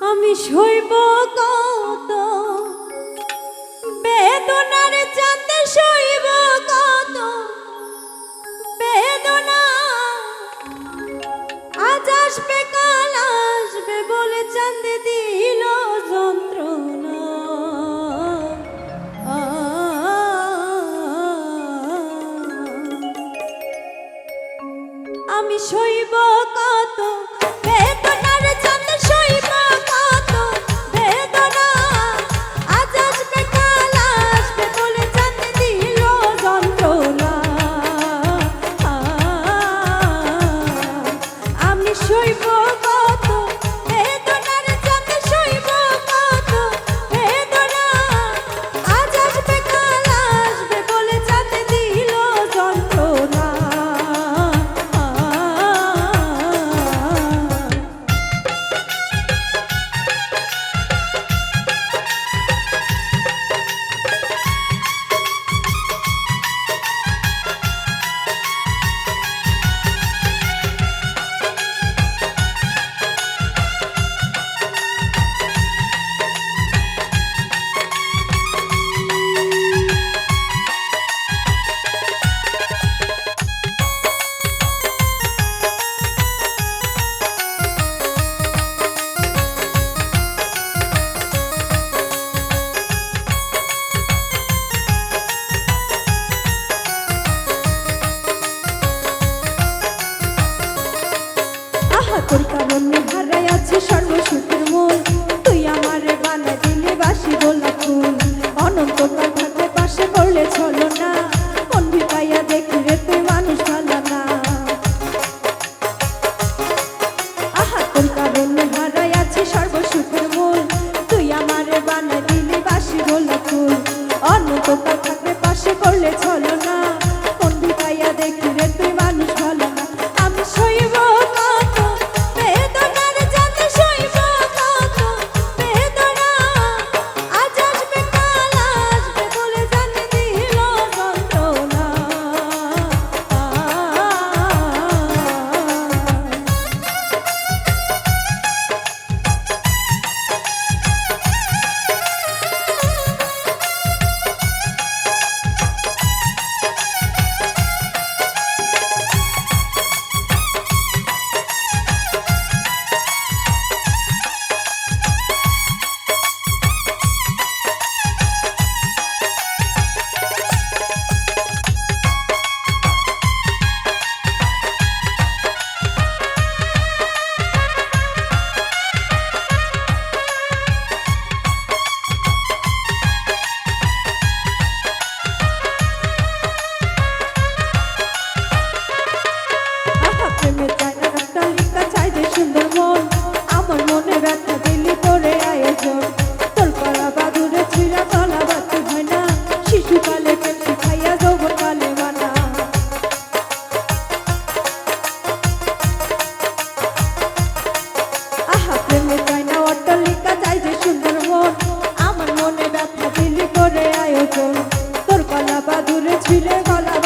আমি শৈব কত? বেদনার চাঁদে শৈব সইব কত? বেদনার যত সইব কত? বেদনা আজ আসবে কাল আসবে যন্ত্রণা। আমি সইব তোর কারণে হারাই আছে সর্বসুখের মন। আয়োজন। তোর কলা বাদুরে ছিলে গলা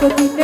Porque